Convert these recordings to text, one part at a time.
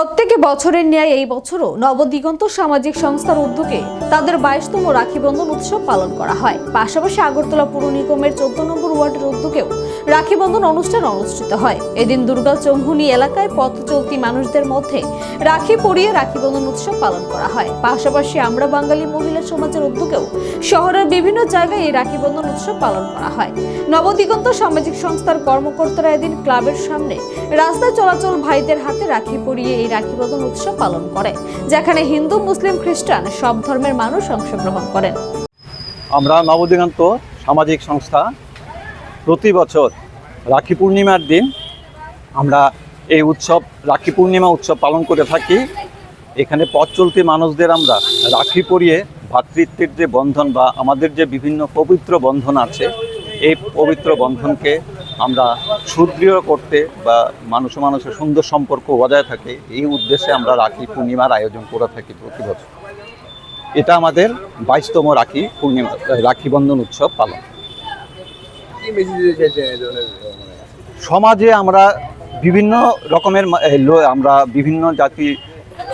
প্রত্যেকে বছরের ন্যায় এই বছরও নবদিগন্ত সামাজিক সংস্থার উদ্যোগে তাদের বাইশতম রাখি বন্ধন উৎসব পালন করা হয়। পাশাপাশি আগরতলা পুর নিগমের চোদ্দ নম্বর ওয়ার্ডের উদ্যোগেও রাখি বন্ধন অনুষ্ঠান অনুষ্ঠিত হয়। এদিন দুর্গা চৌমুহনী এলাকায় পথ চলতি মানুষদের মধ্যে রাখি পরিয়ে রাখি বন্ধন উৎসব পালন করা হয়। পাশাপাশি আমরা বাঙালি মহিলা সমাজের উদ্যোগেও শহরের বিভিন্ন জায়গায় এই রাখি বন্ধন উৎসব পালন করা হয়। নবদিগন্ত সামাজিক সংস্থার কর্মকর্তারা এদিন ক্লাবের সামনে রাস্তায় চলাচল ভাইদের হাতে রাখি পরিয়ে এই রাখি বন্ধন উৎসব পালন করে, যেখানে হিন্দু, মুসলিম, খ্রিস্টান সব ধর্মের মানুষ অংশগ্রহণ করেন। আমরা নবদিগন্ত সামাজিক সংস্থা প্রতি বছর রাখি পূর্ণিমার দিন আমরা এই উৎসব, রাখি পূর্ণিমা উৎসব পালন করে থাকি। এখানে পথ চলতি মানুষদের আমরা রাখি পরিয়ে ভ্রাতৃত্বের যে বন্ধন বা আমাদের যে বিভিন্ন পবিত্র বন্ধন আছে, এই পবিত্র বন্ধনকে আমরা সুদৃঢ় করতে বা মানুষ মানুষের সুন্দর সম্পর্ক বজায় থাকে, এই উদ্দেশ্যে আমরা রাখি পূর্ণিমার আয়োজন করে থাকি প্রতি বছর। এটা আমাদের বাইশতম রাখি পূর্ণিমা, রাখি বন্ধন উৎসব পালন। কি মেসেজ চাইছেন এই ধরনের সমাজে আমরা বিভিন্ন রকমের আমরা বিভিন্ন জাতি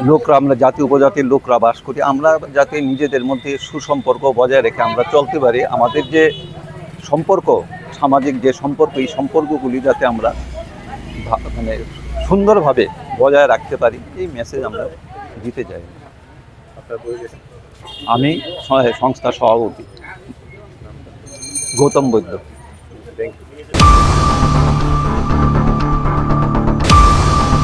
লোকরা আমরা জাতি উপজাতির লোকরা বাস করি। আমরা যাতে নিজেদের মধ্যে সুসম্পর্ক বজায় রেখে আমরা চলতে পারি। আমাদের যে সম্পর্ক সামাজিক যে সম্পর্ক এই সম্পর্কগুলি যাতে আমরা মানে সুন্দরভাবে বজায় রাখতে পারি এই মেসেজ আমরা দিতে চাই। আমি সংস্থার সভাপতি গৌতম বৈদ্য।